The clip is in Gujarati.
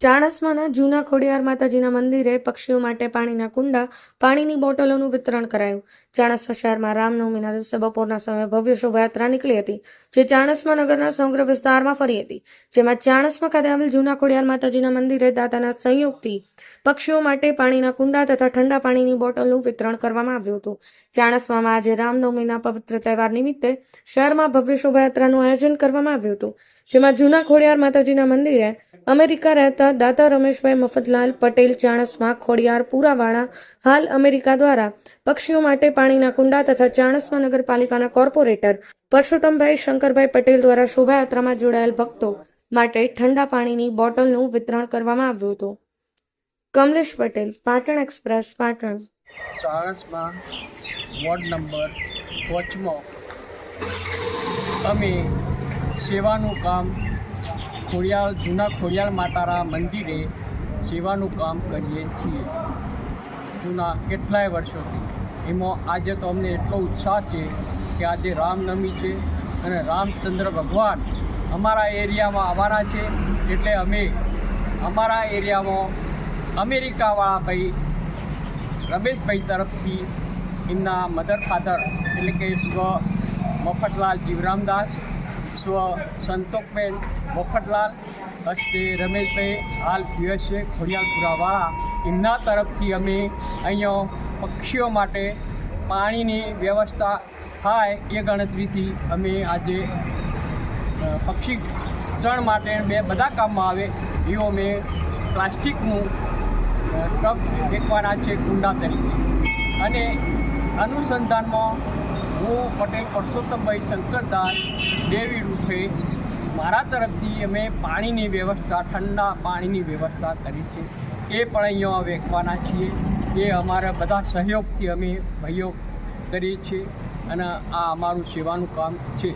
ચાણસ્માના જૂના ખોડિયાર માતાજીના મંદિરે પક્ષીઓ માટે પાણીના કુંડા, પાણીની બોટલોનું વિતરણ કરાયું. ચાણસ્મા શહેરમાં રામનવમીના દિવસે બપોરના સમયે ભવ્ય શોભાયાત્રા નીકળી હતી, જે ચાણસ્મા નગરના સમગ્ર વિસ્તારમાં ફરી હતી. જેમાં ચાણસ્મા ખાતે આવેલ જૂના ખોડિયાર માતાજીના મંદિરે દાતાના સંયોગથી પક્ષીઓ માટે પાણીના કુંડા તથા ઠંડા પાણીની બોટલનું વિતરણ કરવામાં આવ્યું હતું. ચાણસ્મામાં આજે રામનવમીના પવિત્ર તહેવાર નિમિત્તે શહેરમાં ભવ્ય શોભાયાત્રાનું આયોજન કરવામાં આવ્યું હતું. જેમાં જૂના ખોડિયાર માતાજીના મંદિરે અમેરિકા રહેતા દાતા રમેશભાઈ મફતલાલ, પટેલ ચાણસમા ખોડિયાર, પુરાવાળા, હાલ અમેરિકા દ્વારા પક્ષીઓ માટે પાણીના કુંડા તથા ચાણસમા નગરપાલિકાના કોર્પોરેટર પરસોત્તમભાઈ શંકરભાઈ પટેલ દ્વારા શોભાયાત્રામાં જોડાયેલ ભક્તો માટે ઠંડા પાણીની બોટલનું વિતરણ કરવામાં આવ્યું હતું. Kamlesh Patel, Patan express, Patan. Chanasma ward number વચમાં અમે સેવાનું કામ ખોડિયાલ, જૂના ખોડિયાલ માતારા મંદિરે સેવાનું કામ કરીએ છીએ. જૂના કેટલાય વર્ષોથી. એમાં આજે તો અમને એટલો ઉત્સાહ છે કે આજે રામનવમી છે અને રામચંદ્ર ભગવાન અમારા એરિયામાં આવવાના છે. એટલે અમે અમારા એરિયામાં અમેરિકાવાળા ભાઈ, રમેશભાઈ તરફથી એમના મધર ફાધર એટલે કે સ્વ મફતલાલ જીવરામદાસ સ્વ સંતોકબેન મફતલાલ હસ્તે રમેશભાઈ, હાલ યુએસએ ખોડિયાલપુરાવાળા. એમના તરફથી અમે અહીંયા પક્ષીઓ માટે પાણીની વ્યવસ્થા થાય એ ગણતરીથી અમે આજે પક્ષી ચણ માટે બે બધા કામમાં આવે એવું અમે પ્લાસ્ટિકનું ટ્રક ફેંકવાના છે કુંડા તરીકે. અને અનુસંધાનમાં હું પટેલ પરસોત્તમભાઈ શંકરદાસ દેવી રૂપે મારા તરફથી અમે પાણીની વ્યવસ્થા, ઠંડા પાણીની વ્યવસ્થા કરી છે. એ પણ અહીંયા વેચવાના છીએ. એ અમારા બધા સહયોગથી અમે ભાઈઓ કરીએ છીએ અને આ અમારું સેવાનું કામ છે.